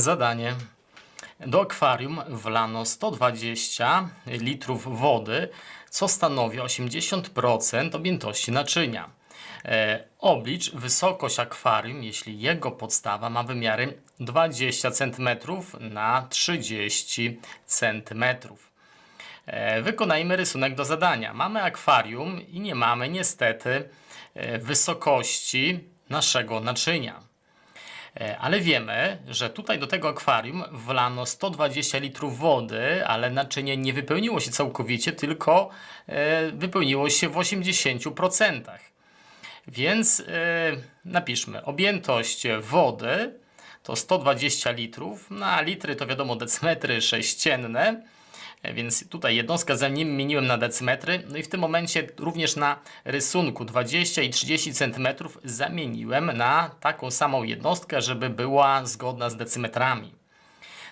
Zadanie. Do akwarium wlano 120 litrów wody, co stanowi 80% objętości naczynia. E, oblicz wysokość akwarium, jeśli jego podstawa ma wymiary 20 cm na 30 cm. E, Wykonajmy rysunek do zadania. Mamy akwarium i nie mamy niestety e, wysokości naszego naczynia. E, Ale wiemy, że tutaj do tego akwarium wlano 120 litrów wody, ale naczynie nie wypełniło się całkowicie, tylko e, wypełniło się w 80%. Więc e, napiszmy objętość wody to 120 litrów, no a litry to wiadomo decimetry sześcienne, więc tutaj jednostka zamieniłem na decymetry, no i w tym momencie również na rysunku 20 i 30 cm zamieniłem na taką samą jednostkę, żeby była zgodna z decymetrami.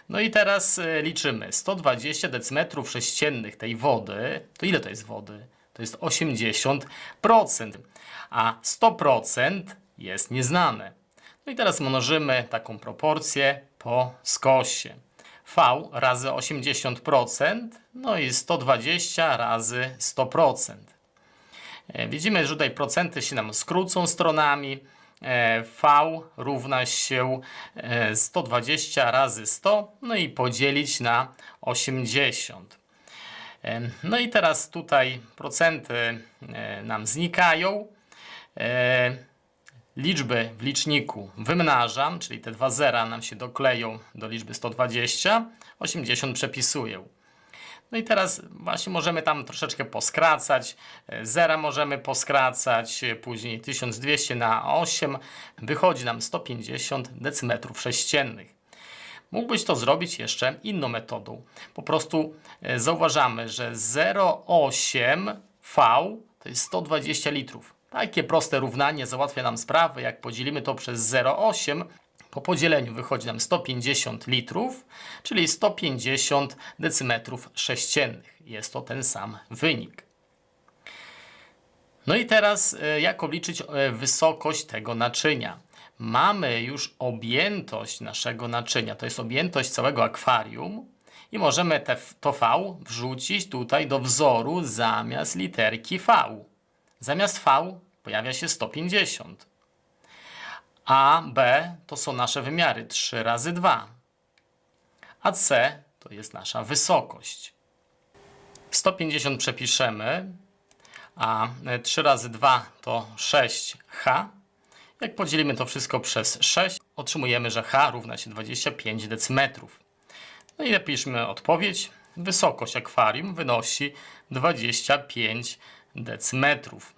No i teraz e, liczymy 120 decimetrów sześciennych tej wody, to ile to jest wody? To jest 80%, a 100% jest nieznane. No i teraz mnożymy taką proporcję po skosie. V razy 80%, no i 120 razy 100%. E, Widzimy, że tutaj procenty się nam skrócą stronami. E, V równa się e, 120 razy 100, no i podzielić na 80. E, No i teraz tutaj procenty e, nam znikają. Liczby w liczniku wymnażam, czyli te dwa zera nam się dokleją do liczby 120, 80 przepisuję. No i teraz właśnie możemy tam troszeczkę poskracać. E, Zera możemy poskracać, e, później 1200 na 8 wychodzi nam 150 decymetrów sześciennych. Mógłbyś to zrobić jeszcze inną metodą. Po prostu e, zauważamy, że 0,8 V to jest 120 litrów. Takie proste równanie załatwia nam sprawę. Jak podzielimy to przez 0,8, po podzieleniu wychodzi nam 150 litrów, czyli 150 decymetrów sześciennych. Jest to ten sam wynik. No i teraz e, jak obliczyć e, wysokość tego naczynia? Mamy już objętość naszego naczynia, to jest objętość całego akwarium i możemy te, to V wrzucić tutaj do wzoru zamiast literki V. Zamiast V pojawia się 150. A, B to są nasze wymiary 3 razy 2. A C to jest nasza wysokość. 150 przepiszemy, a 3 razy 2 to 6H. Jak podzielimy to wszystko przez 6, otrzymujemy, że H równa się 25 decymetrów. No i napiszmy odpowiedź. Wysokość akwarium wynosi 25 decymetrów.